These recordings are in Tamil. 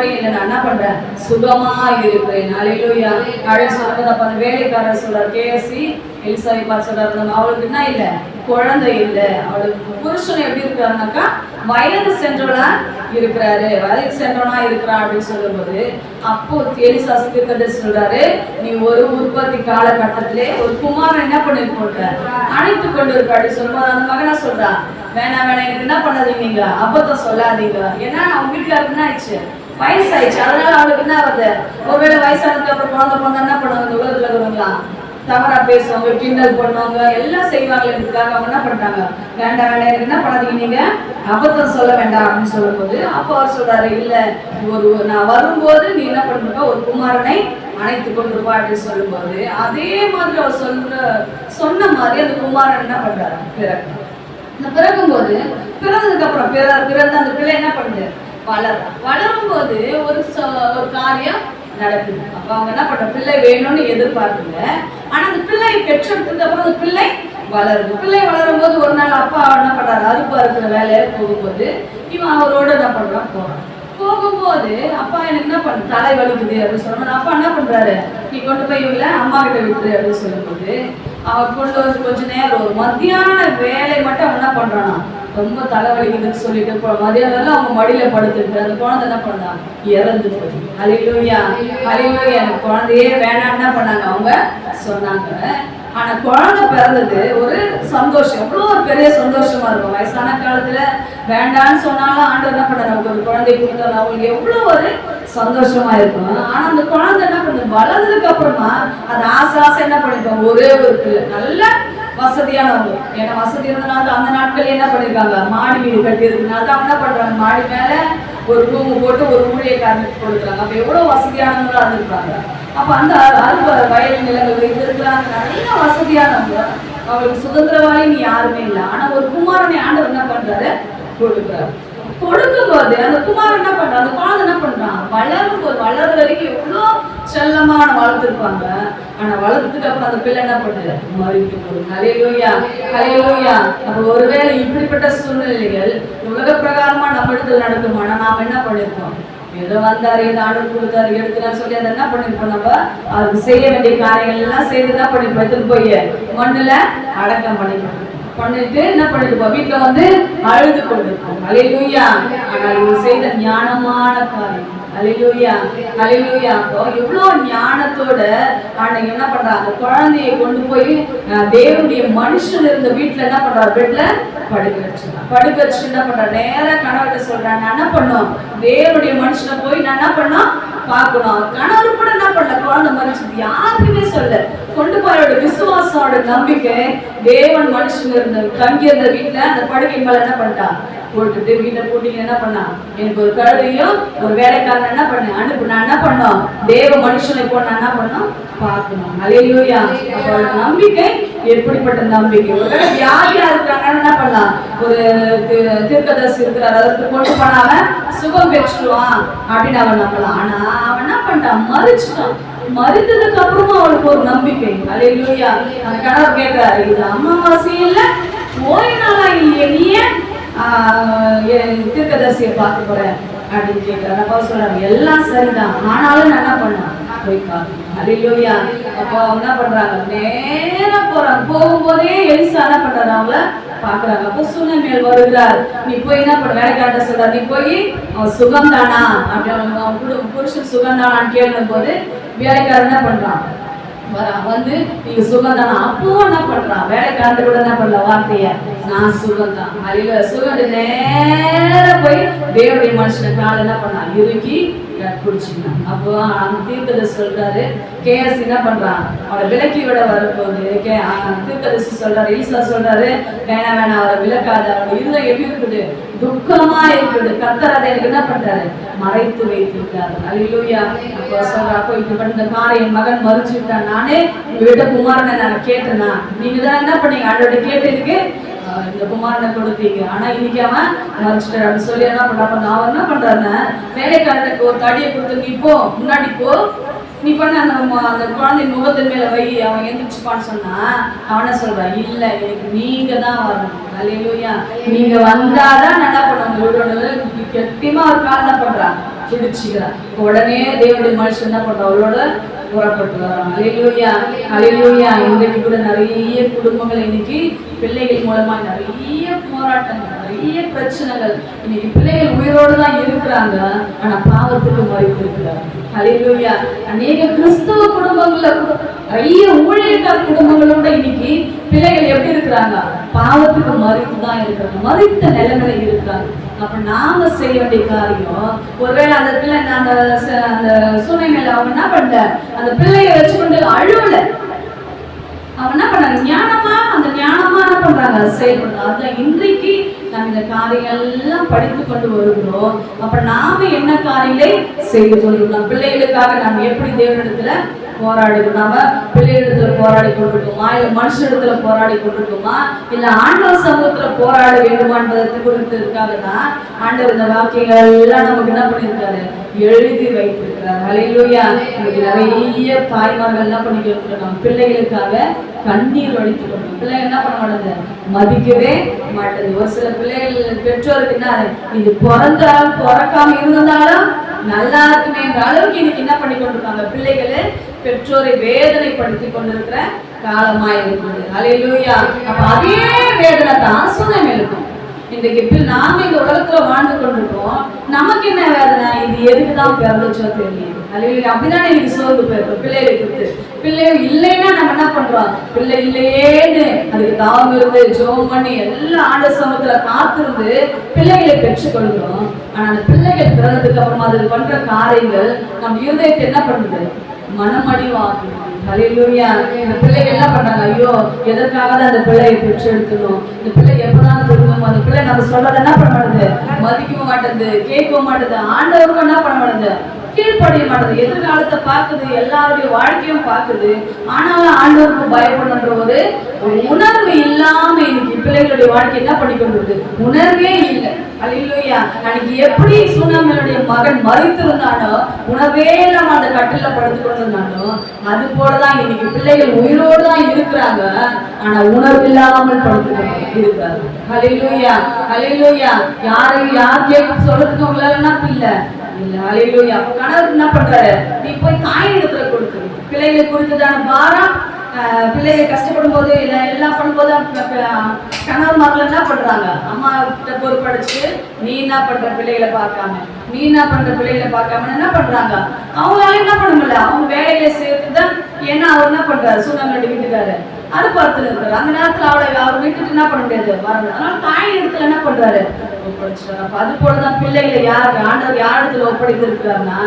குறையும் இல்லை நான் என்ன பண்றேன்? சுகமா இருக்கிறேன் அலையிலோயா அப்படின்னு சொல்றது அப்ப அந்த வேலைக்காரர் சொல்றார் கேஎஸ்சி எலிசாவை பார்த்து சொல்றாரு. அவளுக்கு என்ன இல்லை? குழந்தை இல்லை. அவளுக்கு புருஷன் எப்படி இருக்காருனாக்கா வயது சென்றவனா இருக்கிறாரு. வயது சென்றவனா இருக்கிறான் அப்படின்னு சொல்லும்போது அப்போ எலிசா தீர்க்கதை சொல்றாரு நீ ஒரு உற்பத்தி காலகட்டத்திலே ஒரு குமாரன் என்ன பண்ணிருக்க அணைத்து கொண்டு இருக்க அப்படின்னு சொல்லும்போது அந்த மகனா சொல்றா வேணாம் வேணாம். எனக்கு என்ன பண்ணாதீங்க நீங்க? அபத்தம் சொல்லாதீங்க. ஏன்னா அவங்க வீட்டுக்காருக்கு என்ன ஆயிடுச்சு? வயசாயிடுச்சு. அதனால அவளுக்கு என்ன வருது ஒருவேளை வயசானதுக்கு அப்புறம் குழந்தை பிறந்தா என்ன பண்ணுவாங்க? இந்த உலகத்துல இருக்கிறவங்களா? தவறா பேசுவாங்க கிண்டல் பண்ணுவாங்க எல்லாம் செய்வாங்களேன்றதுக்காக அவங்க என்ன பண்றாங்க? வேண்டாம் வேண்டாம் எனக்கு என்ன பண்ணாதீங்க நீங்க? அபத்தம் சொல்ல வேண்டாம் அப்படின்னு சொல்லும்போது அப்போ அவர் சொல்றாரு இல்ல ஒரு நான் வரும்போது நீ என்ன பண்ணுங்க ஒரு குமாரனை அணைத்து கொண்டு வா அப்படின்னு சொல்லும்போது அதே மாதிரி அவர் சொல்ற சொன்ன மாதிரி அந்த குமாரன் என்ன பண்றாரு? பிறகு. இந்த பிறக்கும்போது பிறந்ததுக்கு அப்புறம் பிற பிறந்த அந்த பிள்ளை என்ன பண்ணுது? வளரும். வளரும் போது ஒரு ச- ஒரு காரியம் நடக்குது. அப்ப அவங்க என்ன பண்ற பிள்ளை வேணும்னு எதிர்பார்க்குங்க ஆனா அந்த பிள்ளை பெற்றெடுத்ததுக்கு அப்புறம் அந்த பிள்ளை வளருது. பிள்ளை வளரும் போது ஒரு நாள் அப்பா என்ன பண்றாரு? அறுப்பு அறுக்கிற வேலையை போகும்போது இவன் அவரோட என்ன பண்றான்? போறான். போகும்போது அப்பா எனக்கு என்ன பண்ண? தலை வலிக்குது அப்படின்னு சொன்னா அப்பா என்ன பண்றாரு? நீ கொண்டு போய் இவங்கள அம்மா கிட்ட விட்டுரு அப்படின்னு சொல்லும்போது அவன் கொண்டு வந்து கொஞ்ச நேரம் ஒரு மத்தியான வேலை மட்டும் அவன் என்ன பண்றானா? ரொம்ப தலைவலிக்குதுன்னு சொல்லிட்டு இப்போ மதியானம் எல்லாம் அவங்க மடியில படுத்துட்டு அந்த குழந்தை என்ன பண்ணா? இறந்து போய் அலிலூயா அலிலூயா எனக்கு குழந்தையே வேணாம்னு என்ன பண்ணாங்க? அவங்க சொன்னாங்க. ஆனா குழந்தை பிறந்தது ஒரு சந்தோஷம். எவ்வளவு ஒரு பெரிய சந்தோஷமா இருக்கும். வயசான காலத்துல வேண்டான்னு சொன்னாலும் ஆண்டு என்ன பண்ண நமக்கு ஒரு குழந்தை கொடுத்தாரு. அவங்களுக்கு எவ்வளோ ஒரு சந்தோஷமா இருக்கும் ஆனா அந்த குழந்தை என்ன பண்ணுது வளர்ந்ததுக்கு அப்புறமா அது ஆசை ஆசை என்ன பண்ணிருப்பாங்க? ஒரே ஒரு பிள்ளை. நல்ல வசதியானவங்க. ஏன்னா வசதி இருந்தனால அந்த நாட்கள் என்ன பண்ணிருக்காங்க? மாடி வீடு கட்டி இருக்கனால தான் என்ன பண்றாங்க? மாடி மேல ஒரு ரூம் போட்டு ஒரு ஊழியக்காரனுக்கு கொடுக்குறாங்க. அப்ப எவ்வளவு வசதியானவங்களா இருந்திருக்காங்க அப்ப அந்த அறுப வயல் நிலங்கள் இருக்கிறாங்க நிறைய வசதியானவங்க அவங்களுக்கு சுதந்திரவாளி யாருமே இல்லை. ஆனா ஒரு குமாரனை ஆண்டவர் என்ன பண்றாரு? கொடுக்குறாரு. கொடுக்கும்போது அந்த குமார் என்ன பண்றான்? அந்த குழந்தை என்ன பண்றான்? வளரும் போது வளர்ற வரைக்கும் எவ்வளோ செல்லமான வளர்த்துருப்பாங்க ஆனா வளர்த்துட்டு அப்புறம் அந்த பிள்ளை என்ன பண்ணுது? மறித்து போகுது. அலையிலூயா அலையிலூயா அப்ப ஒருவேளை இப்படிப்பட்ட சூழ்நிலைகள் உலக பிரகாரமா நம்ம இடத்துல நடக்குமானா நாம என்ன பண்ணிருக்கோம்? ஏதோ வந்தாரு ஏதோ ஆர்டர் கொடுத்தாரு எடுக்கிறான்னு சொல்லி அதை என்ன பண்ணிருப்போம் நம்ம? அது செய்ய வேண்டிய காரியங்கள் எல்லாம் செய்து என்ன பண்ணிருப்போம்? எடுத்துட்டு போய் மண்ணுல அடக்கம் பண்ணிருப்போம் பண்ணிட்டு என்ன பண்ணிருப்போம்? வீட்டுல வந்து அழுது கொண்டிருப்போம். அலையிலூயா ஆனால் இவன் செய்த ஞானமான காரியம். அலையிலூயா அலையிலூயா அப்போ எவ்வளவு ஞானத்தோட ஆண்டவங்க என்ன பண்றாங்க? குழந்தையை கொண்டு போய் தேவனுடைய மனுஷன் இருந்த வீட்டுல என்ன பண்றாரு? பெட்ல படுக்க வச்சுருக்கான் படுக்க வச்சு என்ன பண்றாரு? நேரா கணவர்கிட்ட சொல்றாங்க என்ன பண்ணோம் தேவனுடைய மனுஷனை போய் நான் என்ன பண்ணோம் பார்க்கணும். கணவர் கூட என்ன பண்ணல? குழந்தை மனுஷன் யாருக்குமே சொல்ல கொண்டு போயோட விசுவாசோட நம்பிக்கை தேவன் மனுஷன் இருந்த தங்கி இருந்த வீட்டுல அந்த படுக்கை மேல என்ன பண்ணிட்டான் போட்டுட்டு வீட்டை போட்டீங்க என்ன பண்ணா? எனக்கு ஒரு கழுதையும் ஒரு வேலைக்காரன் என்ன பண்ண அனுப்பு நான் என்ன பண்ணோம்? தேவ மனுஷனை போய் நான் என்ன பண்ணோம்? பார்க்கணும். அலையிலோயா அவரோட நம்பிக்கை எப்படிப்பட்ட நம்பிக்கை? ஒரு வியாதியா என்ன பண்ணலாம்? ஒரு தி- இருக்கிறார் அதற்கு கொண்டு போனாம சுகம் பெற்றுருவான் அப்படின்னு அவன் நம்பலாம். ஆனா அவன் என்ன பண்ணிட்டான்? மறிச்சிட்டான். மறித்ததுக்கு அப்புறமா அவளுக்கு ஒரு நம்பிக்கை. அலையிலூயா அந்த கணவர் கேட்கிறாரு இது அமாவாசை இல்ல ஓய் நாளா இல்லையே நீ ஏன் ஆஹ், பார்க்க போறேன் அப்படின்னு கேட்கிறாரு அப்பா சொல்றாங்க எல்லாம் சரிதான். ஆனாலும் நான் என்ன பண்ணேன்? போய் பார்க்கணும். அலையிலூயா அப்போ என்ன பண்றாங்க? நேரம் போறாங்க. போகும்போதே எலிசா என்ன பண்றாரு? அவங்கள பாக்குறாங்க அப்போ சுனமேல் வருகிறார். நீ போய் என்ன பண்ண? வேலைக்காட்ட சொல்றாரு நீ போய் அவன் சுகம் தானா அப்படி அவன் புருஷன் சுகம் தானான்னு கேட்கும் போது வேலைக்காரன் என்ன பண்றான்? வரான் வந்து நீங்க சுகம் தானா அப்போ என்ன பண்றான்? வேலைக்காரன் கூட என்ன பண்ணல வார்த்தைய நான் சுகம் தான் அழில சுகம் நேரா போய் தேவடைய மனுஷனுக்கு கால என்ன பண்ணான்? இறுக்கி பிடிச்சிக்கலாம் அப்போ அந்த தீர்க்கதரிசி சொல்றாரு கேஎஸ் என்ன பண்றான்? அவரை விலக்கி விட வரும்போது கே தீர்க்கதரிசி சொல்றாரு ஈசா சொல்றாரு வேணாம் வேணாம் அவரை விளக்காத அவரோட இருதயம் எப்படி இருக்குது? துக்கமா இருக்குது. கத்தர் அதை எனக்கு என்ன பண்றாரு? மறைத்து வைத்திருக்காரு. அல்லா அப்போ சொல்ற அப்போ இப்படி இந்த காரை என் மகன் மறிச்சு விட்டான். நானே உங்க வீட்டு குமாரனை நான் கேட்டேனா? நீங்க தான் என்ன பண்ணீங்க? அவரோட கேட்டதுக்கு இந்த குமாரனை கொடுத்தீங்க. ஆனா இன்னைக்கு அவன் மறைச்சிட்டாரு அப்படின்னு சொல்லி என்ன பண்ண? நான் என்ன பண்றேன்னா வேலைக்காரனுக்கு ஒரு தடியை கொடுத்து இப்போ முன்னாடி போ. நீ பண்ண அந்த அந்த குழந்தை முகத்தின் மேல வை அவன் எந்திரிச்சுப்பான்னு சொன்னா அவனை சொல்றான் இல்ல எனக்கு நீங்க தான் வரணும். அல்லையா நீங்க வந்தாதான் நல்லா என்ன பண்ணுவேன்? கெட்டியமா ஒரு காலம் என்ன பண்றான் பிடிச்சிக்கிறான் உடனே தேவனுடைய மனுஷன் என்ன பண்றான் அவளோட புறப்பட்டு வரான் அலையிலோயா அலையிலோயா இன்றைக்கு கூட நிறைய குடும்பங்கள் இன்னைக்கு பிள்ளைகள் மூலமா நிறைய போராட்டங்கள். நிறைய பிரச்சனைகள். இன்னைக்கு பிள்ளைகள் உயிரோடு தான் இருக்கிறாங்க. ஆனா பாவத்துக்கு மறைத்து இருக்கிறாங்க அலையிலூயா அநேக கிறிஸ்தவ குடும்பங்கள்ல கூட நிறைய ஊழியர்கள் குடும்பங்களோட இன்னைக்கு பிள்ளைகள் எப்படி இருக்கிறாங்க? பாவத்துக்கு மறித்து தான் இருக்கிறாங்க. மறித்த நிலைமையில இருக்கிறாங்க. அப்ப நாம செய்ய வேண்டிய காரியம் ஒருவேளை அந்த பிள்ளை அந்த ச- அந்த சூழ்நிலையில அவன் என்ன பண்ண அந்த பிள்ளைய வச்சுக்கொண்டு அழுவல. அவன் என்ன பண்ணாங்க ஞானமா அந்த ஞானமா என்ன பண்றாங்க? செயல்படுறாங்க அதுதான் இன்றைக்கு நாம் இந்த காரியங்கள் எல்லாம் படித்து கொண்டு வருகிறோம். அப்புறம் நாம என்ன காரியங்களை செய்து சொல்கிறோம் நம் பிள்ளைகளுக்காக நாம் எப்படி தேவனிடத்துல போராடி நாம பிள்ளைகளிடத்துல போராடி கொண்டிருக்கோமா இல்ல மனுஷனிடத்துல போராடி கொண்டிருக்கோமா இல்ல ஆண்டவர் சமூகத்துல போராட வேண்டுமா என்பதை இருக்காங்கன்னா தான் ஆண்டவர் இந்த வாக்கியங்கள் எல்லாம் நமக்கு என்ன பண்ணியிருக்காரு? எழுதி வைத்திருக்கிறார். அலையிலோயா நிறைய தாய்மார்கள் என்ன பண்ணிக்கிட்டு நம்ம பிள்ளைகளுக்காக கண்ணீர் வடித்து கொண்டு பிள்ளைங்க என்ன பண்ண மாட்டேங்குது மதிக்கவே மாட்டேங்குது ஒரு சில பிள்ளைகள் பெற்றோருக்கு என்ன இது பிறந்தாலும் பிறக்காம இருந்தாலும் நல்லா இருக்குமே என்ற அளவுக்கு இன்னைக்கு என்ன பண்ணி கொண்டிருக்காங்க? பிள்ளைகளை பெற்றோரை வேதனைப்படுத்தி கொண்டிருக்கிற காலமா இருக்குது அலையிலூயா அப்ப அதே வேதனை தான் சுனமேலுக்கும் இன்றைக்கு பில் நாம இந்த உலகத்துல வாழ்ந்து கொண்டிருக்கோம். நமக்கு என்ன வேதனை? இது எதுக்குதான் பிறந்துச்சோ தெரியும் அல்லையா அப்படிதான் எனக்கு சோர்ந்து போயிருக்கோம் பிள்ளைகளை கொடுத்து பிள்ளை இல்லைன்னா நம்ம என்ன பண்றோம்? பிள்ளை இல்லையேன்னு அதுக்கு தாவம் இருந்து ஜோம் பண்ணி எல்லாம் ஆண்டு சமூகத்துல காத்திருந்து பிள்ளைகளை பெற்றுக்கொள்கிறோம் ஆனா அந்த பிள்ளைகள் பிறந்ததுக்கு அப்புறமா அது பண்ற காரியங்கள் நம்ம இருதயத்தை என்ன பண்ணுது? மனமடிவாகும் ஹalleluya. இந்த பிள்ளைகள் என்ன பண்றாங்க? ஐயோ எதற்காக தான் அந்த பிள்ளையை பெற்றெடுக்கணும்? இந்த பிள்ளை எப்பதான் திரும்பும் அந்த பிள்ளை நம்ம சொல்றத என்ன பண்ண மாட்டேது மதிக்க மாட்டேது கேட்க மாட்டேது ஆண்டவருக்கும் என்ன பண்ண மாட்டேது கீழ்ப்படிய மாட்டேது எதிர்காலத்தை பார்க்குது எல்லாருடைய வாழ்க்கையும் பார்க்குது. ஆனாலும் ஆண்டவருக்கு பயப்படுன்ற ஒரு உணர்வு இல்லாம இன்னைக்கு பிள்ளைகளுடைய வாழ்க்கை என்ன பண்ணி கொண்டு உணர்வே இல்லை. அல்லையா அன்னைக்கு எப்படி சுனாமியுடைய மகன் மறித்திருந்தானோ உணவே இல்லாம அந்த கட்டில படுத்து கொண்டிருந்தானோ அது போலதான் இன்னைக்கு பிள்ளைகள் உயிரோடு தான் இருக்கிறாங்க. ஆனா உணர்வு இல்லாமல் படுத்து கொண்டு இருக்கிறாங்க ஹalleluya. யாரையும் யார் கேட்க சொல்றதுக்கு உங்களால என்ன பிள்ளை இல்ல ஹalleluya. கணவர் என்ன பண்றாரு? நீ போய் தாய் இடத்துல கொடுத்து பிள்ளைகளை குறித்ததான பாரம் ஆஹ் பிள்ளைங்க கஷ்டப்படும் போது இல்ல எல்லாம் பண்ணும்போது அந்த ப- என்ன பண்றாங்க? அம்மா கிட்ட பொறுப்படைச்சு நீ என்ன பண்ற பிள்ளைகளை பார்க்காம? நீ என்ன பண்ற பிள்ளைகளை பார்க்காம என்ன பண்றாங்க? அவங்களால என்ன பண்ண முடியல? அவங்க வேலைகளை சேர்த்து தான் ஏன்னா அவர் என்ன பண்றாரு? சூழ்நிலை வீட்டுக்காரு அது பார்த்து இருக்காரு அந்த நேரத்துல அவளை அவர் விட்டுட்டு என்ன பண்ண முடியாது? வரணும் அதனால தாய் இடத்துல என்ன பண்றாரு? ஒப்படைச்சிட்டாரு. அது போலதான் பிள்ளைகளை யார் ஆண்டவர் யார் இடத்துல ஒப்படைத்து இருக்கிறார்னா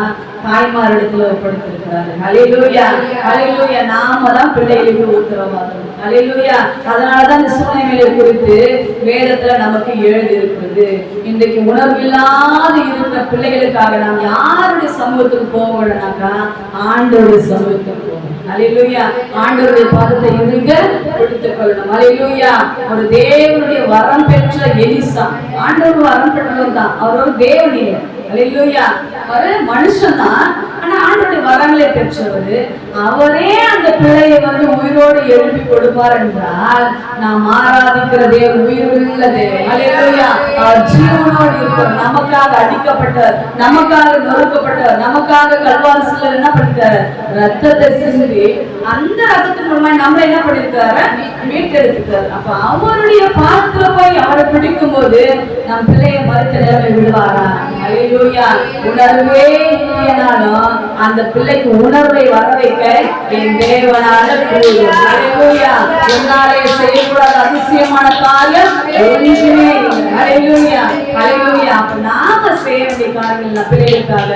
தாய்மார் இடத்துல ஒப்படைத்திருக்கிறாரு. அலையிலூயா அலையிலூயா நாம தான் பிள்ளைகளுக்கு உத்தரவாதம் அலையிலூயா அதனாலதான் இந்த சூழ்நிலைகளை குறித்து வேதத்துல நமக்கு எழுதி இருக்கிறது இன்றைக்கு உணர்வில்லாத இருக்கிற பிள்ளைகளுக்காக நாம் யாருடைய சமூகத்துக்கு போகணும்னாக்கா ஆண்டவருடைய சமூகத்துக்கு போகணும் அலையிலூயா ஆண்டவருடைய பாதத்தை இருக்க பிடித்துக் கொள்ளணும் ஹalleluya ஒரு தேவனுடைய வரம் பெற்ற எலிசா. ஆண்டவர் வரம் பெற்றவர் தான் அவர் ஒரு தேவன் இல்லை ஒரு அவர் மனுஷன் தான் ஆனா ஆண்டோட வரங்களை பெற்றவர் அவரே அந்த பிள்ளையை வந்து உயிரோடு எழுப்பி கொடுப்பார் என்றால் நாம் ஆராதிக்கிறதே உயிருள்ளதே உயிருள்ள ஜீவனோடு இருக்கிறவர் நமக்காக அடிக்கப்பட்டவர் நமக்காக நொறுக்கப்பட்டவர் நமக்காக கல்வாரி சிலர் என்ன பண்ணிட்டாரு? ரத்தத்தை சிந்தி அந்த ரத்தத்தின் மூலமா நம்ம என்ன பண்ணிருக்காரு? மீட்டெடுத்துட்டார். அப்ப அவருடைய பாத்திர போய் அவரை பிடிக்கும் போது நம் பிள்ளையை மறுத்த நிலைமை விடுவாரா? ஹalleluya உணர்வே இல்லைனாலும் அந்த பிள்ளைக்கு உணர்வை வர வைக்க என் தேவனால கூடும் செய்யக்கூடாத அதிசயமான காரியம் ஒன்றுமே இல்லை. ஹalleluya. நாம செய்ய வேண்டிய காரியங்கள் நம்ம பிள்ளைகளுக்காக.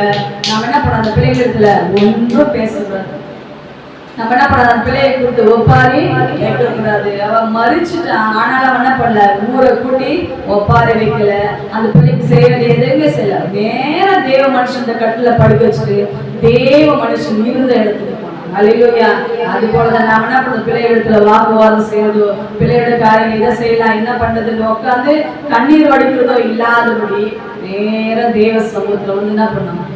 நாம என்ன பண்ண அந்த பிள்ளைகளுக்குல ஒன்றும் பேசக்கூடாது. நம்ம என்ன பண்ண பிள்ளையை கூப்பிட்டு ஒப்பாரி. வைக்கக்கூடாது அவன் மறிச்சுட்டான். ஆனாலும் அவன் என்ன பண்ணல? ஊரை கூட்டி ஒப்பாரி வைக்கல. அந்த பிள்ளைக்கு செய்ய வேண்டிய எதுவுமே செய்யல நேர தேவ மனுஷன் இந்த கட்டில படுக்க வச்சுட்டு தேவ மனுஷன் இருந்த இடத்துக்கு அலையிலோயா அது போலதான் நாம என்ன பண்ண பிள்ளைகளிடத்துல வாக்குவாதம் செய்யறதோ பிள்ளையோட காரியம் இதை செய்யலாம். என்ன பண்றதுன்னு உட்காந்து கண்ணீர் வடிக்கிறதோ இல்லாதபடி நேர தேவ சமூகத்துல வந்து என்ன பண்ணணும்?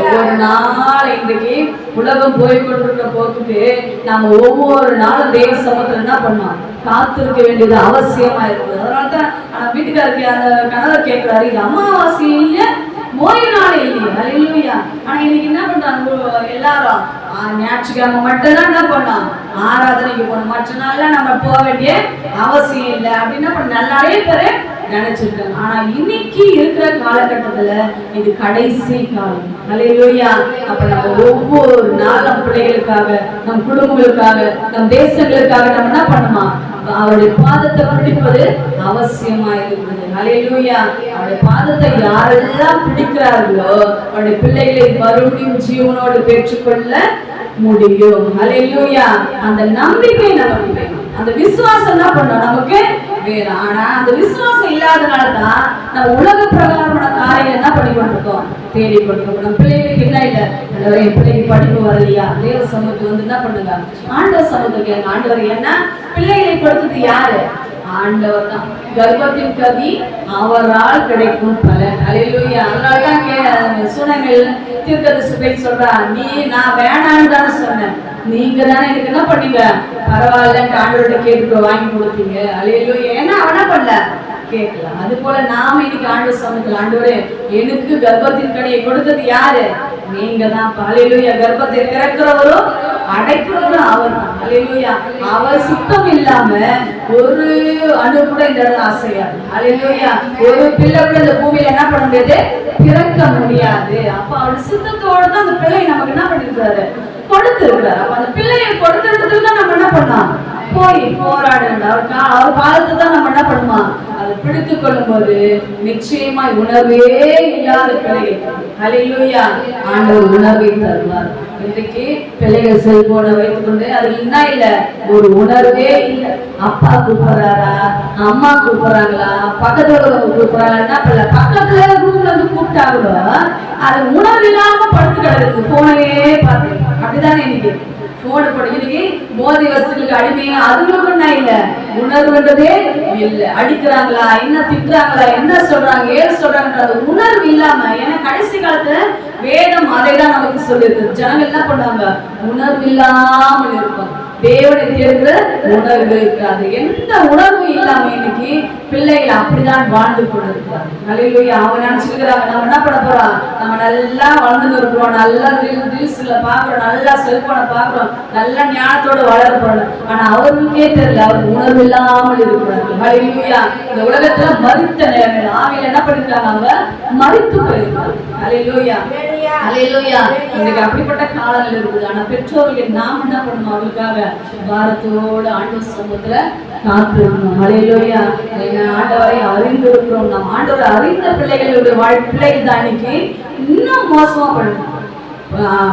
ஒவ்வொரு நாள் இன்றைக்கு உலகம் போய் கொண்டிருக்க போக்குக்கு நாம ஒவ்வொரு நாளும் தேவ சமத்துல என்ன பண்ணோம் காத்திருக்க வேண்டியது அவசியமா இருக்குது. அதனால தான் வீட்டுக்காரருக்கு அந்த கணவர் கேட்கிறாரு இது அமாவாசை இல்ல ஓய்வு நாள் இல்லையா. அலையிலுயா ஆனா இன்னைக்கு என்ன பண்றாங்க? எல்லாரும் ஞாயிற்றுக்கிழமை மட்டும்தான் என்ன பண்ணோம் ஆராதனைக்கு போகணும். மற்ற நாள்ல நம்ம போக வேண்டிய அவசியம் இல்லை. அப்படின்னா நல்லாவே பேரு நினைச்சிருக்காங்க ஆனா இன்னைக்கு இருக்கிற காலகட்டத்துல இது கடைசி காலம். ஹalleluya அப்ப நம்ம ஒவ்வொரு நாள் நம் பிள்ளைகளுக்காக நம் குடும்பங்களுக்காக நம் தேசங்களுக்காக நம்ம என்ன பண்ணுமா அவருடைய பாதத்தை பிடிப்பது அவசியமா இருக்கிறது ஹalleluya அவருடைய பாதத்தை யாரெல்லாம் பிடிக்கிறார்களோ அவருடைய பிள்ளைகளை மறுபடியும் ஜீவனோடு பெற்றுக்கொள்ள முடியும். ஹalleluya அந்த நம்பிக்கை நமக்கு வேணும். அந்த விசுவாசம் என்ன பண்ணும்? நமக்கு வேணும். ஆனா அந்த விசுவாசம் இல்லாதனால தான் நம்ம உலக பிரகாரமான காரியம் என்ன பண்ணி கொண்டிருக்கோம் தேடி கொண்டிருக்கோம் நம்ம பிள்ளைகளுக்கு என்ன இல்லை? ஆண்டவரே, என் பிள்ளைக்கு படிப்பு வரலையா? தேவ சமூகத்துக்கு வந்து என்ன பண்ணுங்க? ஆண்டவர் சமூகத்துக்கு கேளுங்க. ஆண்டவர் என்ன? பிள்ளைகளை கொடுத்தது யாரு? ஆண்டவர் தான். கர்ப்பத்தின் கதி அவரால் கிடைக்கும் பலன். அலையிலுயா அதனால தான் கே சுனங்கள் தீர்க்கதரிசி போய் சொல்றா நீ நான் வேணான்னு தானே சொன்னேன். நீங்க தானே எனக்கு என்ன பண்ணீங்க? பரவாயில்லன்ட்டு ஆண்டோட கேட்டு வாங்கி கொடுத்தீங்க. அலையிலோ ஏன்னா அவனா பண்ணல? கேட்கலாம். அது போல நாம இன்னைக்கு ஆண்டு சொன்னதுல ஆண்டவரே எனக்கு கர்ப்பத்தின் கடையை கொடுத்தது யாரு? நீங்க தான் என் கர்ப்பத்தை திறக்கிறவரும் அடைக்கிறவரும் அவர் அலையிலோயா அவர் சுத்தம் இல்லாம ஒரு அணு கூட இந்த ஆசையா அலையிலோயா ஒரு பிள்ளை கூட இந்த பூமியில என்ன பண்ண முடியாது? பிறக்க முடியாது. அப்ப அவர் சுத்தத்தோட தான் அந்த பிள்ளை நமக்கு என்ன கொடுத்து அப்ப அந்த பிள்ளையை கொடுக்கறதுக்கு தான் நம்ம என்ன பண்ணலாம்? போய் போராடுங்க அவர் கா- அவர் பாதத்தை தான் நம்ம என்ன பண்ணுமா? அதை பிடித்து கொள்ளும்போது நிச்சயமா உணவே இல்லாத பிள்ளைகள் ஹalleluya ஆண்டவர் உணவை தருவார். இன்றைக்கு பிள்ளைகள் செல்போனை வைத்துக்கொண்டு அது என்ன இல்ல? ஒரு உணர்வே இல்ல. அப்பா கூப்பிடுறாரா? அம்மா கூப்பிடுறாங்களா? பக்கத்துல உள்ளவங்க கூப்பிடுறாங்களா? என்ன பண்ணல? பக்கத்துல ரூம்ல இருந்து கூப்பிட்டா கூட அது உணர்வு இல்லாம படுத்து கிடக்குது போனையே பார்த்து அப்படிதானே இன்னைக்கு? போன படி போதை வசதிகளுக்கு அடிமையா? அதுங்களுக்கும் என்ன? இல்ல உணர்வுன்றதே இல்ல. அடிக்கிறாங்களா? என்ன திட்டுறாங்களா? என்ன சொல்றாங்க? ஏது சொல்றாங்கன்ற அந்த உணர்வு இல்லாம ஏன்னா கடைசி காலத்துல வேதம் அதை தான் நமக்கு சொல்லியிருக்கு. ஜனங்கள் என்ன பண்ணுவாங்க? உணர்வு இல்லாமல் இருப்பாங்க. தேவனை உணர்வு இருக்காது எந்த உணர்வு இல்லாம இன்னைக்கு பிள்ளைகள் அப்படிதான் வாழ்ந்து கொண்டிருக்கிறாங்க நல்ல அவங்க நினைச்சுக்கிறாங்க நம்ம என்ன பண்ண போறோம்? நம்ம நல்லா வளர்ந்து இருக்கிறோம் நல்லா ரீல்ஸ்ல பாக்குறோம் நல்லா செல்போனை பாக்குறோம் நல்லா ஞானத்தோட வளர போறோம். ஆனா அவருக்கே தெரியல அவர் உணர்வு இல்லாமல் இருக்கிறார்கள். ஹalleluya. இந்த உலகத்துல மறுத்த நேரங்கள். ஆவியில என்ன பண்ணிருக்காங்க அவங்க? மறுத்து போயிருக்காங்க ஹalleluya. இன்னைக்கு அப்படிப்பட்ட காலங்கள் இருக்குது. ஆனா பெற்றோர்கள் நாம் என்ன பண்ணணும்? அவங்களுக்காக பாரத்தோடு ஆண்டவர் சமூகத்துல காத்திருக்கணும். அலையிலோயா எங்க ஆண்டவரை அறிந்து இருக்கிறோம் நம். ஆண்டவரை அறிந்த பிள்ளைகளுடைய வாழ் பிள்ளைகள் தான் இன்னைக்கு இன்னும் மோசமா பண்ணணும்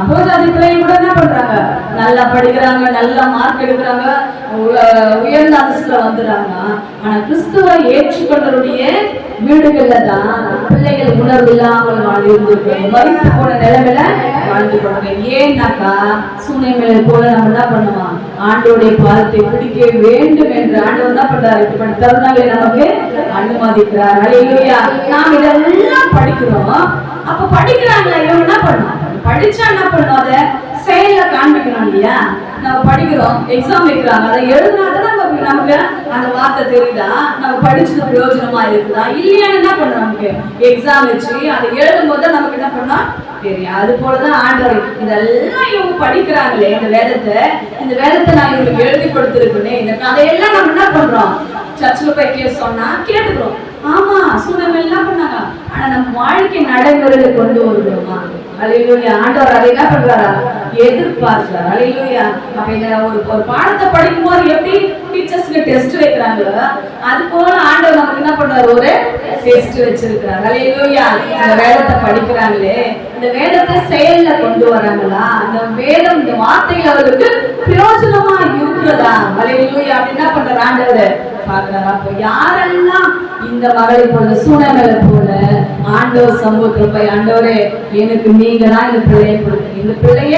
போதாதி பிள்ளைங்க கூட என்ன பண்றாங்க? நல்லா படிக்கிறாங்க நல்ல மார்க் எடுக்கிறாங்க. உயர்ந்த அரசுல வந்துடுறாங்க ஆனா கிறிஸ்துவ ஏற்றுக்கொண்டவருடைய வீடுகள்ல தான் பிள்ளைகள் உணர்வு இல்லாமல் வாழ்ந்து மறித்து போன நிலைமையில வாழ்ந்து போனாங்க ஏன்னாக்கா சூழ்நிலை போல நம்ம என்ன பண்ணுவோம்? ஆண்டோடைய பாதத்தை பிடிக்க வேண்டும் என்று ஆண்டவர் என்ன பண்றாரு? இப்ப தருணங்களை நமக்கு அனுமதிக்கிறார். அல்லேலூயா நாம் இதெல்லாம் படிக்கிறோம். அப்ப படிக்கிறாங்களா இவங்க என்ன பண்ணுவோம் படிச்சா என்ன பண்ணுவோம் அதை? செயல்ல காண்பிக்கணும் இல்லையா? நம்ம படிக்கிறோம் எக்ஸாம் வைக்கிறாங்க அதை எழுதுனாதான் நம்ம நமக்கு நமக்கு அந்த வார்த்தை தெரியுதா? நம்ம படிச்சது பிரயோஜனமா இருக்குதா? இல்லையான்னு என்ன பண்ணும் நமக்கு? எக்ஸாம் வச்சு அதை எழுதும் போது நமக்கு என்ன பண்ணா தெரியும். அது போலதான் ஆண்டவர் இதெல்லாம் இவங்க படிக்கிறாங்களே இந்த வேதத்தை. இந்த வேதத்தை நான் இவங்களுக்கு எழுதி கொடுத்துருக்குன்னு இந்த கதையெல்லாம் நம்ம என்ன பண்றோம்? சர்ச்சில் போய் கேஸ் சொன்னா கேட்டுக்கிறோம். ஆமா சூழ்நிலை எல்லாம் பண்ணாங்க. ஆனா நம்ம வாழ்க்கை நடைமுறையில கொண்டு வருகிறோமா? அலையிலூயா ஆண்டவர் அதை என்ன பண்றாரா எதிர்பார்க்கிறார். அலையிலூயா அப்ப இந்த ஒரு ஒரு பாடத்தை படிக்கும்போது எப்படி டீச்சர்ஸ்க்கு டெஸ்ட் வைக்கிறாங்களோ அது போல ஆண்டவர் நமக்கு என்ன பண்றாரு ஒரு டெஸ்ட் வச்சிருக்கிறார். அலையிலூயா இந்த வேதத்தை படிக்கிறாங்களே. இந்த வேதத்தை செயல்ல கொண்டு வராங்களா? இந்த வேதம் இந்த வார்த்தைகள் அவருக்கு பிரயோஜனமா இருக்கிறதா? அலையிலூயா அப்படி என்ன பண்றாரு ஆண்டவர்? பார்க்கிறார்? அப்போ யாரெல்லாம் இந்த மகளை போல சூழ்நிலை போல ஆண்டவர் சமூக கிருப்பை ஆண்டவரே எனக்கு நீங்க தான் இந்த பிள்ளைய கொடுத்தீங்க. இந்த பிள்ளைய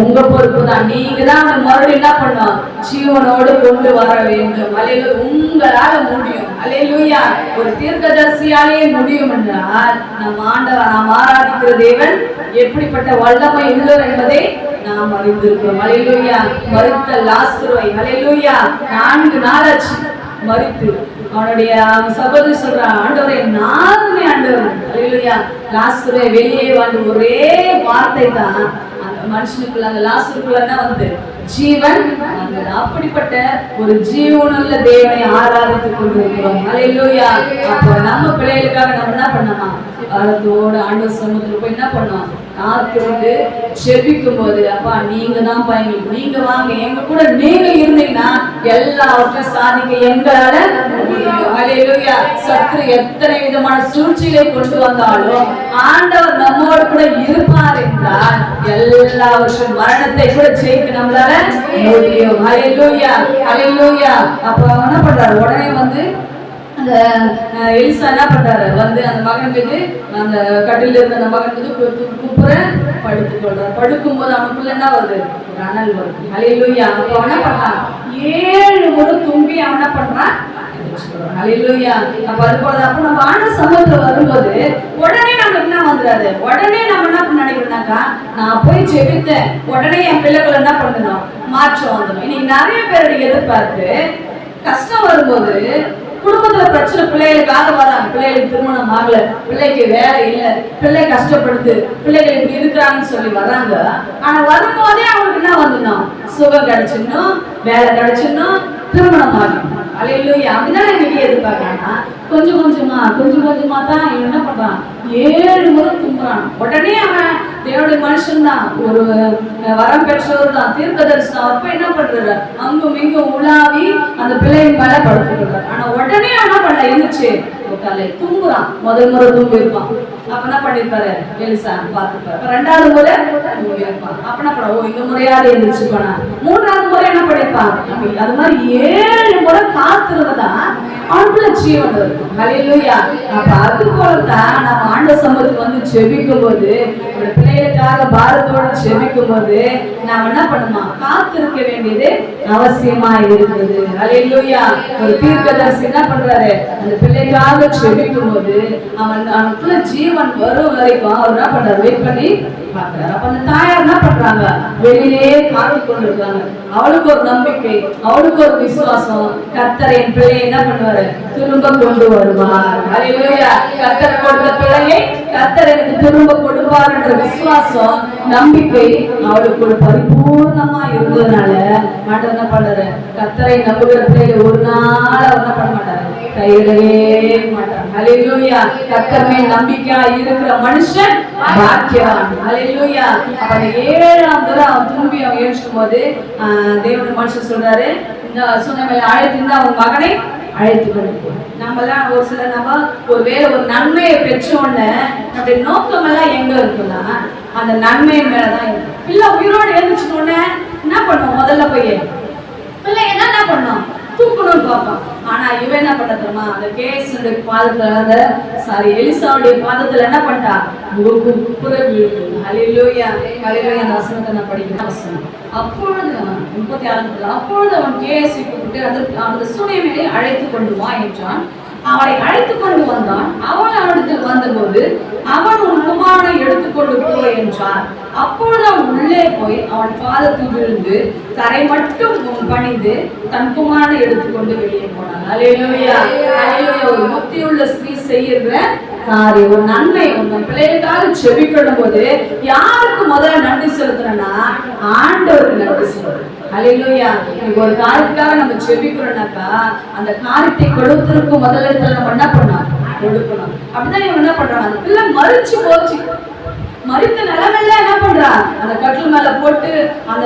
உங்க பொறுப்பு தான். நீங்க தான் அந்த மறுபடியும் என்ன பண்ணும் ஜீவனோடு கொண்டு வர வேண்டும். அலையில உங்களால முடியும். அலையிலூயா ஒரு தீர்க்கதரிசியாலே முடியும் என்றால் நம் ஆண்டவர் நாம் ஆராதிக்கிற தேவன் எப்படிப்பட்ட வல்லமை உள்ளவர் என்பதை நாம் அறிந்திருக்கிறோம். அலையிலூயா மறுத்த லாஸ்துவை அலையிலூயா நான்கு நாளாச்சு. மறித்து அவனுடைய அவன் சகோதரி சொல்றான் ஆண்டவரே நானுமே ஆண்டவர். அல்லேலூயா லாஸ்டரே வெளியே வந்து ஒரே வார்த்தை தான் அந்த மனுஷனுக்குள்ள அந்த லாஸ்டருக்குள்ள தான் வந்து ஜீவன். அப்படிப்பட்ட ஒரு ஜீவனுள்ள தேவனை ஆராதித்துக் கொண்டிருக்கிறோம். அலையிலூயா அப்ப நம்ம பிள்ளைகளுக்காக நம்ம என்ன பண்ணலாம் காலத்தோட ஆண்டு சமூகத்துல போய் என்ன பண்ணோம் காத்திருந்து செபிக்கும் போது அப்பா நீங்க தான் பயங்க நீங்க வாங்க எங்க கூட நீங்க இருந்தீங்கன்னா எல்லாவற்றையும் சாதிக்க எங்களால சத்ரு எத்தனை விதமான சூழ்ச்சிகளை கொண்டு வந்தாலும் ஆண்டவர் நம்மோடு கூட இருப்பார் என்றால் எல்லாவற்றும் மரணத்தை கூட ஜெயிக்க நம்மளால முடியும். அல்லேலூயா அல்லேலூயா அப்ப என்ன பண்றாரு? உடனே வந்து அந்த எலிசா என்ன பண்றாரு? வந்து அந்த மகன் மீது அந்த கட்டில இருந்த அந்த மகன் மீது கு- கு- குப்புற படுத்துக் கொள்றாரு அவனுக்குள்ள என்ன வருது? ஒரு அனல் வருது. அலையிலூயா அப்ப என்ன பண்றான் ஏழு முறை தும்பி அவன் என்ன பண்றான்? அப்ப அது போல அப்ப நம்ம ஆன சமூகத்துல வரும்போது உடனே நமக்கு என்ன வந்துடாது? உடனே நம்ம என்ன பண்ண நினைக்கிறோம்னாக்கா நான் போய் ஜெபித்தேன் உடனே என் பிள்ளைகள் என்ன பண்ணணும் மாற்றம் வந்துடும். இன்னைக்கு நிறைய பேருடைய எதிர்பார்ப்பு கஷ்டம் வரும்போது குடும்பத்துல பிரச்சனை பிள்ளைகளுக்காக வராங்க பிள்ளைகளுக்கு திருமணம் ஆகல. பிள்ளைக்கு வேற இல்ல. பிள்ளை கஷ்டப்படுது. பிள்ளைகள் இப்படி இருக்கிறாங்கன்னு சொல்லி வர்றாங்க. ஆனா வரும்போதே அவங்களுக்கு என்ன வந்துடணும் சுகம் கிடைச்சிடணும் வேலை கிடைச்சிடணும் திருமணம் ஆகணும். அலையிலூயா அப்படிதான் இன்னைக்கு எதிர்பார்க்கறாங்க. கொஞ்சம் கொஞ்சமா கொஞ்சம் கொஞ்சமா தான் இவன் என்ன பண்றான்? ஏழு முறை தும்புறான் உடனே அவன் தேவனுடைய மனுஷன் தான் ஒரு வரம் பெற்றவர் தான். தீர்க்கதரிசனம். அப்ப என்ன பண்றாரு அங்கும் இங்கும் உலாவி அந்த பிள்ளையின் மேல படுத்துக்கிறார் ஆனா உடனே என்ன பண்ண இருந்துச்சு உட்கால தும்புறான் முதல் முறை தும்பி இருப்பான் அப்ப என்ன பண்ணிருப்பாரு. எலிசா பார்த்துப்பாரு. ரெண்டாவது முறை தும்பி இருப்பான் அப்ப என்ன பண்ண ஓ இந்த முறையாவது எந்திரிச்சு போனா. மூன்றாவது முறை என்ன பண்ணிருப்பான்? அப்படி அது மாதிரி ஏழு முறை காத்திருந்ததா அவனுக்குள்ள ஜீவன் இருக்கும் ஹalleluya. அப்ப அது போலதான் நம்ம ஆண்ட சமூகத்துக்கு வந்து ஜெபிக்கும் போது நம்முடைய பிள்ளைகளுக்காக பாரத்தோடு செபிக்கும் போது நாம என்ன பண்ணுமா? காத்திருக்க வேண்டியது அவசியமா இருக்குது ஹalleluya ஒரு தீர்க்கதரிசி என்ன பண்றாரு? அந்த பிள்ளைக்காக செபிக்கும் போது அவன் அவனுக்குள்ள ஜீவன் வரும் வரைக்கும் அவர் என்ன பண்றாரு? வெயிட் பண்ணி பார்க்கிறார். அப்ப அந்த தாயார் என்ன பண்றாங்க? வெளியிலே காத்து கொண்டிருக்காங்க அவளுக்கு ஒரு நம்பிக்கை அவளுக்கு ஒரு விசுவாசம். கர்த்தர் என் பிள்ளையை என்ன பண்ணுவாரு? திரும்ப கொண்டு வருவார். ஹalleluya. கர்த்தர் கொடுத்த பிள்ளையை கர்த்தர் எனக்கு திரும்ப கொடுப்பார் என்ற விசுவாசம் நம்பிக்கை அவளுக்கு ஒரு பரிபூர்ணமா இருந்ததுனால ஆண்டவர் என்ன பண்றாரு கர்த்தரை நம்புகிற பிள்ளைகள் ஒரு நாள் அவர் என்ன பண்ண மாட்டாரு? கையிடவே மாட்டார். ஹalleluya கர்த்தர் நம்பிக்கையா இருக்கிற மனுஷன் பாக்கியவான். ஹalleluya அப்ப ஏழாம் தூரம் அவன் திரும்பி அவன் யோசிக்கும் போது தேவன் மனுஷன் சொல்றாரு இந்த சொன்ன மேல அழைத்திருந்த அவன் மகனை அழைத்து கொண்டு நம்மலாம் ஒரு சில நம்ம ஒரு வேலை ஒரு நன்மையை பெற்ற உடனே நம்முடைய நோக்கம் எல்லாம் எங்க இருக்குன்னா அந்த நன்மை மேலதான் இருக்கு உயிரோடு எழுந்துச்சு உடனே என்ன பண்ணுவோம்? முதல்ல போய் பிள்ளை என்ன என்ன பண்ணோம் தூக்கணும்னு பார்ப்பான். ஆனா இவன் என்ன பண்ண தெரியுமா? அந்த கேசுடைய பாதத்துல அந்த சாரி எலிசாவுடைய பாதத்துல என்ன பண்ணிட்டா முழுக்கு முப்புற வீடு ஹalleluya. ஹalleluya. அந்த வசனத்தை நான் படிக்கிறேன். வசனம். அப்பொழுது அவன் முப்பத்தி ஆறு அப்பொழுது அவன் கேசி கூப்பிட்டு அந்த அந்த சுனைமையை அழைத்து கொண்டு வா என்றான். அவரை அழைத்து கொண்டு வந்தான். அவன் அவனிடத்தில் வந்தபோது அவன் உன் குமாரனை எடுத்துக்கொண்டு போ என்றார் அப்பொழுது அவன் உள்ளே போய் அவன் பாதத்தில் விழுந்து தரை மட்டும் பணிந்து தன் குமாரனை எடுத்துக்கொண்டு வெளியே போனான். அலையிலோயா அலையிலோயா ஒரு முக்தியுள்ள ஸ்ரீ செய்கிற காரியம் ஒரு நன்மை உங்க பிள்ளைகளுக்காக செபிக்கணும் போது யாருக்கு முதல்ல நன்றி செலுத்துறேன்னா ஆண்டவருக்கு நன்றி செலுத்தணும். அலையிலோயா இன்னைக்கு ஒரு காரியத்துக்காக நம்ம செபிக்கிறோம்னாக்கா அந்த காரியத்தை கொடுத்திருக்கும் முதல் இடத்துல நம்ம என்ன பண்ணோம் கொடுக்கணும் அப்படிதான் இவங்க என்ன பண்றாங்க? அந்த பிள்ளை மறிச்சு போச்சு. மறித்த நிலமெல்ல என்ன பண்றா? அந்த கட்டில் மேல போட்டு அந்த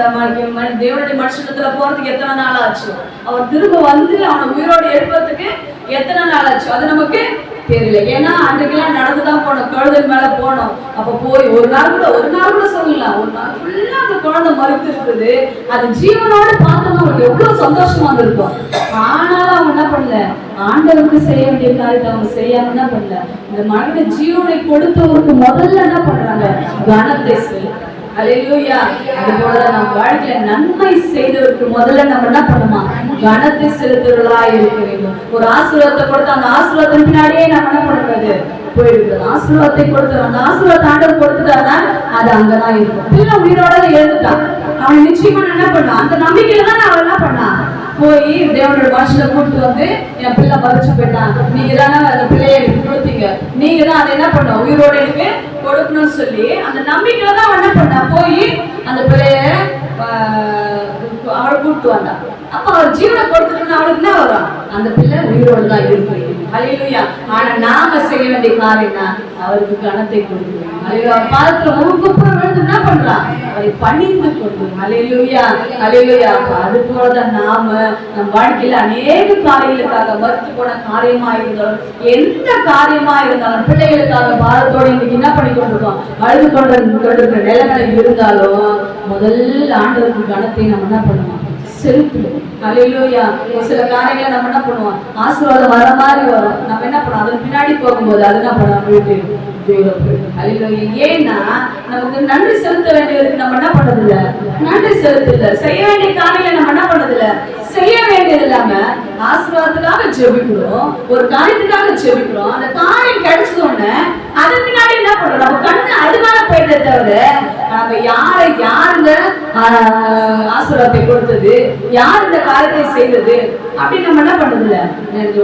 தேவனுடைய மனுஷனத்துல போறதுக்கு எத்தனை நாள் ஆச்சு? அவர் திரும்ப வந்து அவனை உயிரோடு எழுப்பறதுக்கு எத்தனை நாள் ஆச்சு? அது நமக்கு தெரியல. ஏன்னா அன்றைக்கெல்லாம் நடந்துதான் போனோம். குழந்தை மேல போனோம். அப்ப போய் ஒரு நாள் கூட ஒரு நாள் கூட சொல்லலாம் ஒரு நாள் ஃபுல்லா அந்த குழந்தை மறுத்து இருக்குது அது ஜீவனோட பார்த்தோம்னா அவங்களுக்கு எவ்வளவு சந்தோஷமா இருந்திருக்கும். ஆனாலும் அவங்க என்ன பண்ணல? ஆண்டவருக்கு செய்ய வேண்டிய காரியத்தை அவங்க செய்யாம என்ன பண்ணல? இந்த மனித ஜீவனை கொடுத்தவருக்கு முதல்ல என்ன பண்றாங்க? கனத்தை செலுத்த அது போலதான் நம்ம வாழ்க்கையில நன்மை செய்தவருக்கு முதல்ல நம்ம என்ன பண்ணுமா? கனத்தை செலுத்துறவர்களா இருக்க வேண்டும். ஒரு ஆசீர்வாதத்தை கொடுத்து அந்த ஆசீர்வாதத்தின் பின்னாடியே நம்ம என்ன பண்ணுறது? போயிடுது. ஆசீர்வாதத்தை கொடுத்து அந்த ஆசீர்வாதத்தை ஆண்டவர் கொடுத்துட்டாருன்னா அது அங்கதான் இருக்கும். பிள்ளை உயிரோட தான் எழுந்துட்டான். அவன் நிச்சயமா என்ன பண்ணான் அந்த நம்பிக்கையில தான் அவன் என்ன பண்ணான் போய் தேவனோட மனுஷனை கூட்டு வந்து என் பிள்ளை மறைச்சு போயிட்டான். நீங்க தானே அந்த பிள்ளைய எனக்கு கொடுத்தீங்க. நீங்க தான் அதை என்ன பண்ண உயிரோட எனக்கு கொடுக்கணும்னு சொல்லி அந்த நம்பிக்கையில தான் அவன் என்ன பண்ணான்? போய் அந்த பிள்ளைய ஆஹ், அவளை கூப்பிட்டு வந்தான். அப்ப அவர் ஜீவனை கொடுத்துட்டு அவளுக்கு என்ன வரும்? அந்த பிள்ளை உயிரோடு தான் இருக்கும் அலையிலுயா ஆனா நாம செய்ய வேண்டிய காரியம் என்ன அவருக்கு கணத்தை கொடுக்கணும். அலையிலுயா அவர் பாதத்துல கூப்பிட என்ன பண்றா? அவரை பணிந்து கொண்டு அலையிலுயா அலையிலுயா அது போலதான் நாம நம் வாழ்க்கையில அநேக காரியங்களுக்காக மறுத்து போன காரியமா இருந்தாலும் எந்த காரியமா இருந்தாலும் பிள்ளைகளுக்காக பாரத்தோட இன்னைக்கு என்ன பண்ணி கொண்டிருக்கோம்? அழுது கொண்டு கொண்டிருக்கிற நிலைமை இருந்தாலும் முதல்ல ஆண்டவருக்கு கணத்தை நம்ம என்ன பண்ணுவோம்? செலுத்துவோம். அலையிலோயா ஒரு சில காரியங்களை நம்ம என்ன பண்ணுவோம்? ஆசீர்வாதம் வர மாதிரி வரும். நம்ம என்ன பண்ணுவோம் அதன் பின்னாடி போகும்போது அது என்ன பண்ணுவோம் வீட்டு ஏன்னா நமக்கு நன்றி செலுத்த வேண்டியதுக்கு நம்ம என்ன பண்றது இல்ல நன்றி செலுத்த இல்ல செய்ய வேண்டிய காரியங்களை நம்ம என்ன பண்றது இல்ல செய்ய வேண்டியது இல்லாம ஆசீர்வாதத்துக்காக ஜெபிக்கிறோம். ஒரு காரியத்துக்காக ஜெபிக்கிறோம். அந்த காரியம் கிடைச்சது உடனே அதுக்கு பின்னாடி என்ன பண்றோம் நம்ம கண்ணு அது மேல போயிட்டே தவிர நம்ம யாரை யாருங்க ஆஹ், ஆசீர்வாதத்தை கொடுத்தது? யார் இந்த காரியத்தை செய்தது? அப்படின்னு நம்ம என்ன பண்றது இல்ல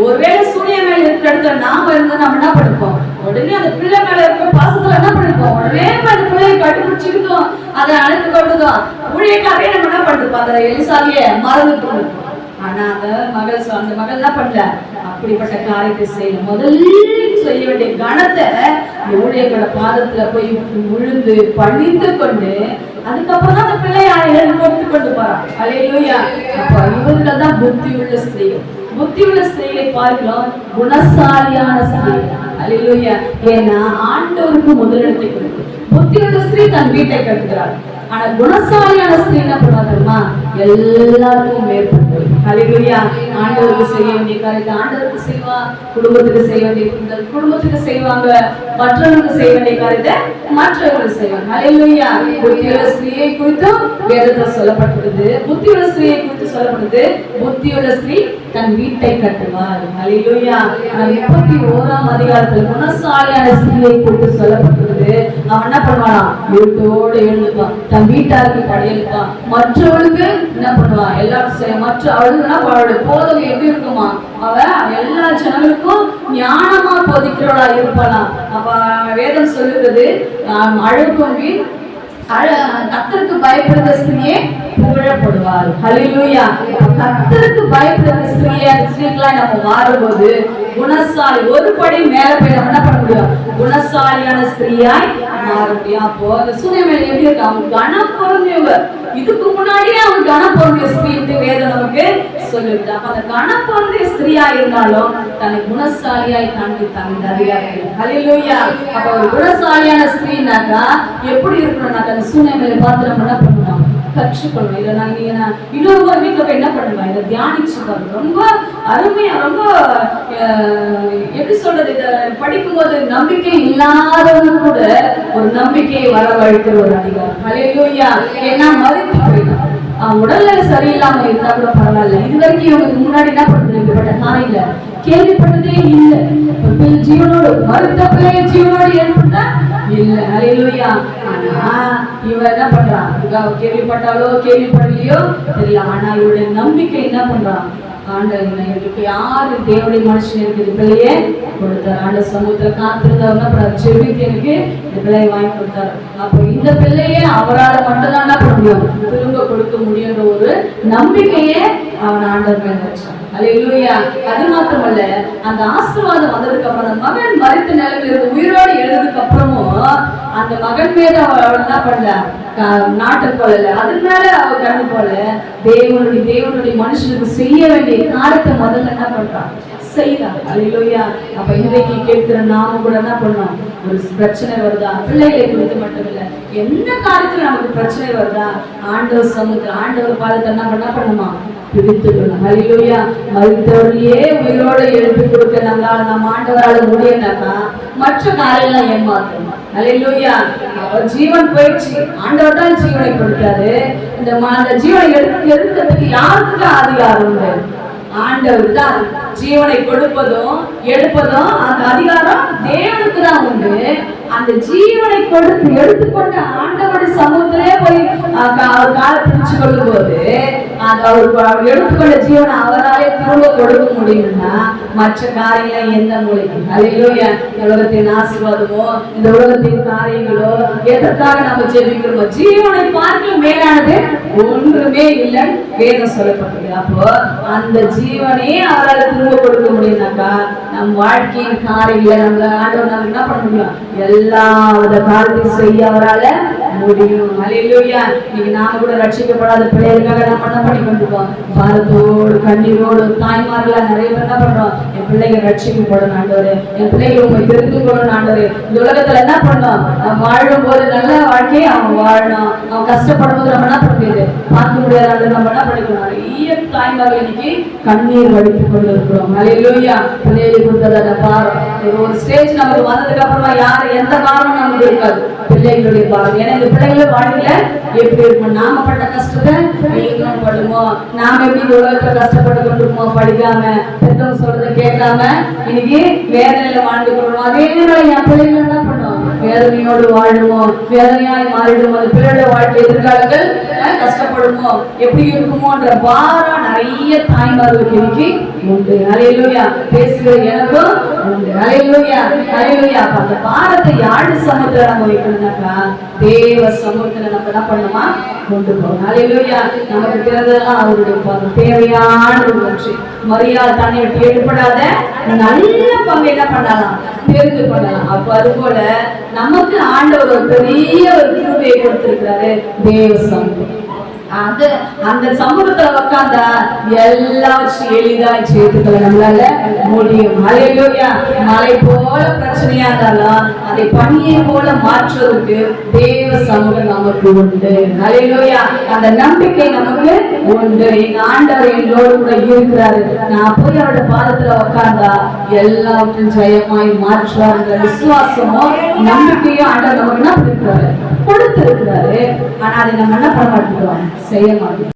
ஒருவேளை சூரிய மேல இருக்கிற இடத்துல நாம இருந்து நம்ம என்ன பண்ணிருப்போம் உடனே அந்த பிள்ளை மேல இருக்கிற பாசத்துல என்ன பண்ணிருக்கோம்? உடனே அந்த பிள்ளையை கண்டுபிடிச்சுக்கிட்டோம். அதை அழைத்து கொண்டுதோம் ஊழியக்காரே நம்ம என்ன பண்ணிருப்போம்? அந்த எலிசாவிய மறந்துட்டு ஆனா அந்த மகள் அந்த மகள் என்ன பண்ணல? அப்படிப்பட்ட காரியத்தை செய்யல. முதல்ல செய்ய வேண்டிய கணத்தை ஊழியர்களோட பாதத்துல போய் விழுந்து பணிந்து கொண்டு அதுக்கப்புறம் தான் அந்த பிள்ளையை எழுதி கொடுத்து கொண்டு போறான். அலையிலூயா அப்ப இவங்க தான் புத்தி உள்ள ஸ்திரீ புத்தி உள்ள ஸ்திரீகளை பார்க்கிறோம். குணசாலியான ஸ்திரீ ஏன்னா ஆண்டவருக்கு முதலிடத்தை கொடுக்கும். புத்தியுள்ள ஸ்திரீ தன் வீட்டை கட்டுகிறாள். ஆனா குணசாலியான ஸ்திரீ என்ன பண்ணுவா தெரியுமா? எல்லாருக்கும் மேற்பட்டு. ஹalleluya. ஆண்டவருக்கு செய்ய வேண்டிய காரியத்தை ஆண்டவருக்கு செய்வா குடும்பத்துக்கு செய்ய வேண்டிய இந்த குடும்பத்துக்கு செய்வாங்க மற்றவங்களுக்கு செய்ய வேண்டிய காரியத்தை மற்றவர்கள் செய்வாங்க. ஹalleluya. புத்தியுள்ள ஸ்திரீயை குறித்தும் வேதத்தில் சொல்லப்பட்டுள்ளது புத்தியுள்ள ஸ்திரீயை குறித்து சொல்லப்படுது புத்தியுள்ள ஸ்திரீ தன் வீட்டை கட்டுவார். ஹalleluya. முப்பத்தி ஓராம் அதிகாரத்தில் குணசாலியான ஸ்திரீயை குறித்து சொல்லப்பட்டுள்ளது அவன் என்ன பண்ணுவானா? வீட்டோடு எழுந்துப்பான் தன் வீட்டாருக்கு படையெடுப்பான் மற்றவளுக்கு என்ன பண்ணுவான் எல்லாரும் மற்ற அவளுக்குன்னா அவளோட போதனை எப்படி இருக்குமா? அவ எல்லா ஜனங்களுக்கும் ஞானமா போதிக்கிறவளா இருப்பாளாம் அப்ப வேதம் சொல்லுகிறது ஆம், அழுக்கும் கத்தருக்கு பயப்படுற ஸ்திரியே புகழப்படுவார். ஹலிலூயா கத்தருக்கு பயப்படுற ஸ்திரியா ஸ்திரீக்கெல்லாம் நம்ம மாறும்போது குணசாலி ஒரு படி மேல போய் நம்ம என்ன பண்ண முடியும்? குணசாலியான ஸ்திரியாய் மாற முடியும். அப்போ அந்த சூரியமேல எப்படி இருக்கு அவங்க கனம் பொருந்தியவங்க இதுக்கு முன்னாடியே அவங்க கனம் பொருந்திய ஸ்திரீ வேதம் அப்ப அந்த கனம் ஸ்திரியா இருந்தாலும் தன்னை குணசாலியாய் காண்பித்தாங்க இந்த அதிகாரத்தில் ஹalleluya. அப்ப ஒரு குணசாலியான ஸ்திரீனாக்கா எப்படி இருக்கணும்னாக்கா அந்த சூழ்நிலையை பார்த்து நம்ம என்ன பண்ணணும் கற்றுக்கொள்ளணும் இதை நான் நீங்க நான் இன்னொரு ஒரு வீட்டுல போய் என்ன பண்ணுவேன்? இதை தியானிச்சு பாருங்க ரொம்ப அருமையா ரொம்ப அஹ், எப்படி சொல்றது? இதை படிக்கும்போது நம்பிக்கை இல்லாதவங்க கூட ஒரு நம்பிக்கையை வரவழைக்கிற ஒரு அதிகாரம். ஹalleluya. ஏன்னா மறுத்து உடல்நிலை சரியில்லாம இருந்தா கூட பரவாயில்ல. இது வரைக்கும் இவங்களுக்கு முன்னாடி என்ன பண்றது நான் காரியங்கள கேள்விப்பட்டதே இல்லை. ஜீவனோடு மருத்த பிள்ளைய ஜீவனோடு ஏற்பட்டா இல்ல. அலையிலுயா. ஆனா இவ என்ன பண்றான் கேள்விப்பட்டாலோ கேள்விப்படலையோ தெரியல. ஆனா இவருடைய நம்பிக்கை என்ன பண்றான் ஆண்டவர் இவருக்கு யாரு தேவடைய மனுஷன் எனக்கு இந்த பிள்ளையே கொடுத்தார். ஆண்ட சமூகத்துல காத்திருந்தவங்க அப்புறம் ஜெபித்து எனக்கு இந்த பிள்ளையை வாங்கி கொடுத்தாரு. அப்போ இந்த பிள்ளையே அவரால் மட்டும்தான் என்ன பண்ண முடியும். திரும்ப கொடுக்க முடியுன்ற ஒரு நம்பிக்கையே அவன் ஆண்டவர் மேல வச்சான் அலையிலூயா அது மாத்திரமல்ல அந்த ஆசீர்வாதம் வந்ததுக்கு அப்புறம் அந்த மகன் மறித்த நிலைமையில இருந்து உயிரோடு எழுதுக்கு அப்புறமும் அந்த மகன் மேல அவள் என்ன பண்ணல? நாட்டு போடல அதனால அவ கண்ணு போல தேவனுடைய தேவனுடைய மனுஷனுக்கு செய்ய வேண்டிய காரியத்தை முதல்ல என்ன பண்றான்? செய்யறான் அல்லேலூயா அப்ப இன்றைக்கு கேட்கிற நாம கூட என்ன பண்ணோம்? ஒரு பிரச்சனை வருதா? பிள்ளைகளை குறித்து மட்டும் இல்ல எந்த காலத்துல நமக்கு பிரச்சனை வருதா? ஆண்டவர் சமூகத்துல ஆண்டவர் பாதத்தை நம்ம என்ன பண்ணுமா? பிடித்துக்கணும் ஹalleluya. மருத்துவரையே உயிரோட எழுப்பி கொடுக்க நம்மளால நம்ம ஆண்டவரால முடியலனாக்கா மற்ற காரியெல்லாம் ஏமாத்தணும். ஹalleluya. அவர் ஜீவன் போயிடுச்சு. ஆண்டவர் தான் ஜீவனை கொடுத்தாரு. இந்த ம- அந்த ஜீவனை எடுத்து எடுக்கிறதுக்கு யாருக்கு அதிகாரம் இல்லை ஆண்டவர் தான். ஜீவனை கொடுப்பதும் எடுப்பதும் அந்த அதிகாரம் தேவனுக்கு தான் உண்டு. அந்த ஜீவனை கொடுத்து எடுத்துக்கொண்ட ஆண்டவருடைய சமூகத்திலே போய் அவர் காலை பிடிச்சு கொள்ளும் போது அந்த அவர் அவர் எடுத்துக்கொண்ட ஜீவனை அவராலே திரும்ப கொடுக்க முடியும்னா மற்ற காரியம் எந்த மூலைக்கு அலையிலோயா இந்த உலகத்தின் ஆசீர்வாதமோ இந்த உலகத்தின் காரியங்களோ எதற்காக நம்ம ஜெபிக்கிறோமோ ஜீவனை பார்க்க மேலானது ஒன்றுமே இல்லை வேதம் சொல்லப்பட்டது அப்போ அந்த ஜீவனே அவரால் திரும்ப கொடுக்க முடியும்னாக்கா நம் வாழ்க்கையின் காரியங்களை நம்ம ஆண்டவர் நம்ம என்ன பண்ண முடியும்? எல்லா வித காரியத்தையும் செய்ய அவரால முடியும். அலையிலோயா இன்னைக்கு நாம கூட ரட்சிக்கப்படாத பிள்ளைகளுக்காக நம்ம என்ன பண்ணி கொண்டிருக்கோம்? பாரத்தோடு கண்ணீரோடு தாய்மார்களா நிறைய பேர் என்ன பண்றோம்? என் பிள்ளைங்க ரட்சிக்கப்படும் ஆண்டவரே. என் பிள்ளைங்க உங்க தெரிந்து கொள்ளணும் ஆண்டவரே. இந்த உலகத்துல என்ன பண்ணோம்? நம்ம வாழும் போது நல்ல வாழ்க்கையை அவன் வாழணும். அவன் கஷ்டப்படும் போது நம்ம என்ன பண்ண முடியாது? பார்க்க முடியாத நம்ம என்ன பண்ணிக்கணும்? நிறைய தாய்மார்கள் இன்னைக்கு கண்ணீர் வடித்து கொண்டு இருக்கிறோம் அலையிலோயா பிள்ளைகளுக்கு கொடுத்தத பாரம். ஒரு ஸ்டேஜ் நமக்கு வந்ததுக்கு அப்புறமா யார் எந்த பாரமும் நமக்கு இருக்காது. பிள்ளைகளுடைய பாரம். ஏன்னா இந்த பிள்ளைகள வாழ்க்கையில எப்படி இருக்கும் நாம பட்ட கஷ்டத்தை நீங்களும் படுமோ நாம எப்படி இந்த உலகத்துல கஷ்டப்பட்டு கொண்டிருக்கோம் படிக்காம பெற்றவங்க சொல்றதை கேட்காம இன்னைக்கு வேதனையில வாழ்ந்து கொள்வோம் அதே மாதிரி என் பிள்ளைகள் வேதனையோடு வாழுமோ? வேதனையாய் மாறிடுமோ அந்த பிள்ளையோட வாழ்க்கை எதிர்காலங்கள் கஷ்டப்படுமோ? எப்படி இருக்குமோன்ற பாரம் நிறைய தாய்மார்களுக்கு இன்னைக்கு உண்டு. அலையிலூயா பேசுகிற எனக்கும் உண்டு. அலையிலூயா அலையிலூயா அந்த பாரத்தை யாரு சமூகத்துல நம்ம வைக்கணும்னாக்கா தேவ சமூகத்துல நம்ம என்ன பண்ணணுமா? கொண்டு போகணும். அலையிலூயா நமக்கு பிறந்ததெல்லாம் அவருடைய தேவையான ஒரு ஒன்று மரியாதை தன்னை விட்டு ஏற்படாத நல்ல பங்கு என்ன பண்ணலாம்? தெரிந்து கொள்ளலாம் அப்ப அது போல நமக்கு ஆண்டவர் ஒரு பெரிய ஒரு கிருபையை கொடுத்திருக்கிறாரு. தேவ சமூகம். அந்த அந்த சமூகத்துல உட்கார்ந்தா எல்லாச்சும் எளிதாய் சேர்த்துக்கல நம்மளால. முடியும் மலையிலோயா மலை போல பிரச்சனையா இருந்தாலும் அதை பணியை போல மாற்றுவதற்கு தேவ சமூகம் நமக்கு உண்டு. மலையிலோயா அந்த நம்பிக்கை நமக்கு உண்டு. எங்க ஆண்டவர் எங்களோடு கூட இருக்கிறாரு. நான் போய் அவரோட பாதத்துல உட்கார்ந்தா எல்லாவற்றையும் ஜெயமாய் மாற்றுவாருங்கிற விசுவாசமும் நம்பிக்கையும் ஆண்டவர் நமக்கு இருக்கிறாரு கொடுத்திருக்கிறாரு. ஆனா அதை நம்ம என்ன பண்ண மாட்டேங்கிறோம் செய்ய மாட்டோம்.